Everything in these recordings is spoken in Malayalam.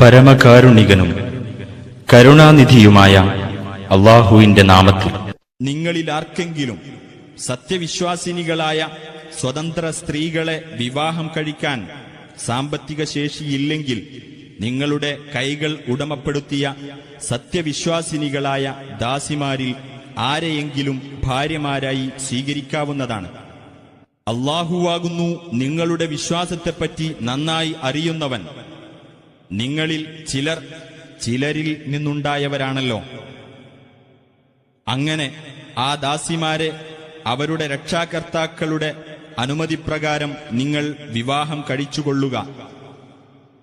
പരമകാരുണികനും കരുണാനിധിയുമായ അള്ളാഹുവിന്റെ നാമത്തിൽ. നിങ്ങളിൽ ആർക്കെങ്കിലും സത്യവിശ്വാസിനികളായ സ്വതന്ത്ര സ്ത്രീകളെ വിവാഹം കഴിക്കാൻ സാമ്പത്തിക ശേഷിയില്ലെങ്കിൽ നിങ്ങളുടെ കൈകൾ ഉടമപ്പെടുത്തിയ സത്യവിശ്വാസിനികളായ ദാസിമാരിൽ ആരെയെങ്കിലും ഭാര്യമാരായി സ്വീകരിക്കാവുന്നതാണ്. അള്ളാഹുവാകുന്നു നിങ്ങളുടെ വിശ്വാസത്തെപ്പറ്റി നന്നായി അറിയുന്നവൻ. നിങ്ങളിൽ ചിലർ ചിലരിൽ നിന്നുണ്ടായവരാണല്ലോ. അങ്ങനെ ആ ദാസിമാരെ അവരുടെ രക്ഷാകർത്താക്കളുടെ അനുമതിപ്രകാരം നിങ്ങൾ വിവാഹം കഴിച്ചുകൊള്ളുക.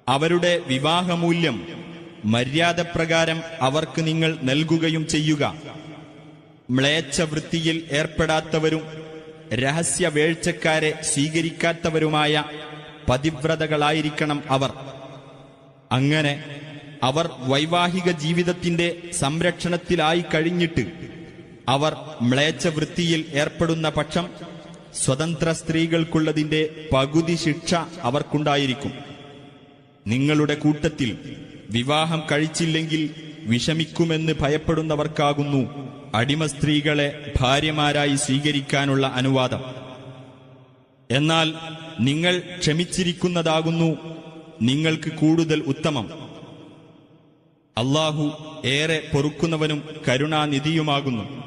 അവരുടെ വിവാഹമൂല്യം മര്യാദപ്രകാരം അവർക്ക് നിങ്ങൾ നൽകുകയും ചെയ്യുക. മ്ലേച്ഛ വൃത്തിയിൽ ഏർപ്പെടാത്തവരും രഹസ്യവേഴ്ചക്കാരെ സ്വീകരിക്കാത്തവരുമായ പതിവ്രതകളായിരിക്കണം അവർ. അങ്ങനെ അവർ വൈവാഹിക ജീവിതത്തിന്റെ സംരക്ഷണത്തിലായി കഴിഞ്ഞിട്ട് അവർ മ്ലേച്ഛ വൃത്തിയിൽ ഏർപ്പെടുന്ന പക്ഷം സ്വതന്ത്ര സ്ത്രീകൾക്കുള്ളതിന്റെ പകുതി ശിക്ഷ അവർക്കുണ്ടായിരിക്കും. നിങ്ങളുടെ കൂട്ടത്തിൽ വിവാഹം കഴിച്ചില്ലെങ്കിൽ വിഷമിക്കുമെന്ന് ഭയപ്പെടുന്നവർക്കാകുന്നു അടിമ സ്ത്രീകളെ ഭാര്യമാരായി സ്വീകരിക്കാനുള്ള അനുവാദം. എന്നാൽ നിങ്ങൾ ക്ഷമിച്ചിരിക്കുന്നതാകുന്നു നിങ്ങൾക്ക് കൂടുതൽ ഉത്തമം. അള്ളാഹു ഏറെ പൊറുക്കുന്നവനും കരുണാനിധിയുമാകുന്നു.